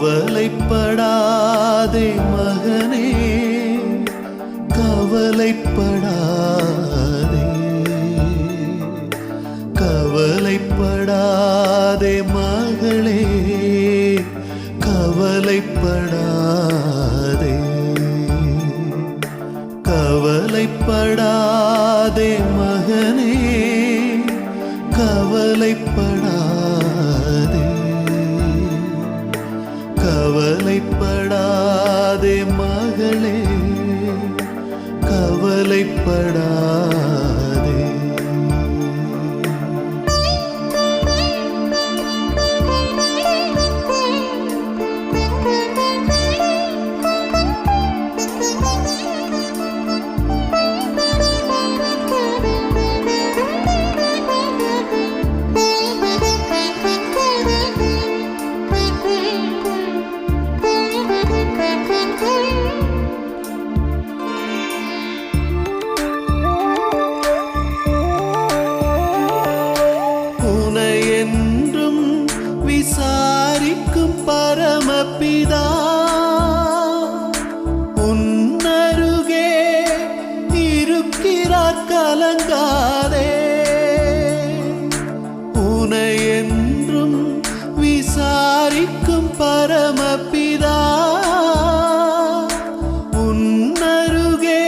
கவலைப்படாதே மகனே கவலைப்படாதே. கவலைப்படாதே மகளே கவலைப்படாதே. கவலைப்படாதே மகனே கவலைப்பட கவலைப்படாதே மகளே கவலைப்படா பரமபிதா உன்னருகே இருக்கிறார் கலங்காதே. உனை என்றும் விசாரிக்கும் பரமபிதா உன்னருகே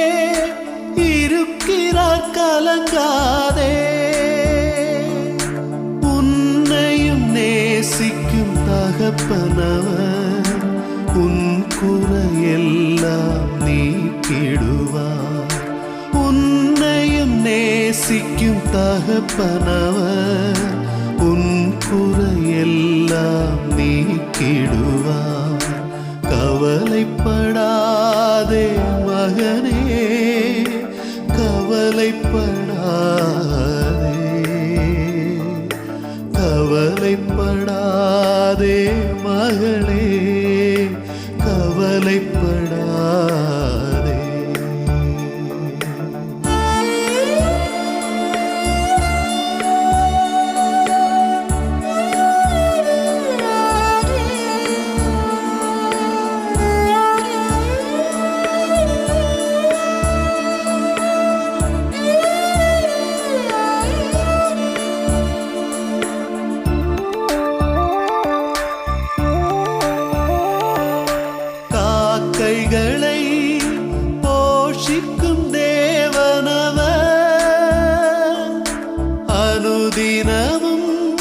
இருக்கிறார் கலங்காதே. தகப்பனவர் உன் குறையெல்லாம் நீக்கிடுவார் உன்னையும் நேசிக்கும் தகப்பனவர் உன் குறையெல்லாம் நீக்கிடுவார் கவலைப்படாதே மகனே கவலைப்படாதே கவலைப்படாதே மகளே கவலைப்ப தினமும்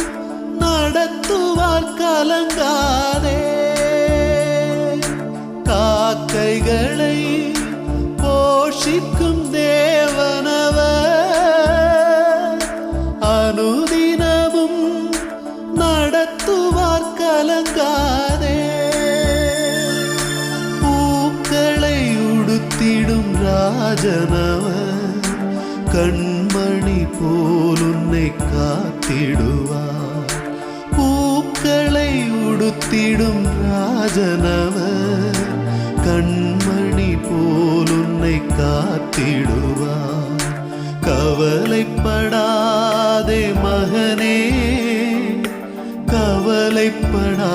நடத்துவார் கலங்காதே. காக்கைகளை போஷிக்கும் தேவனவ அனுதினமும் நடத்துவார் கலங்காதே. பூக்களை உடுத்திடும் ராஜனவ கண் போல் உன்னை காத்திடுவார். பூக்களை உடுத்திடும் ராஜனவர். கண்மணி போல் உன்னை காத்திடுவார். கவலைப்படாதே மகனே கவலைப்படாதே.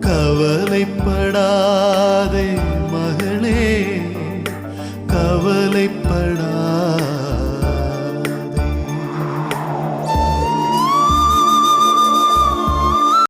கவலைப்படாதே शरणा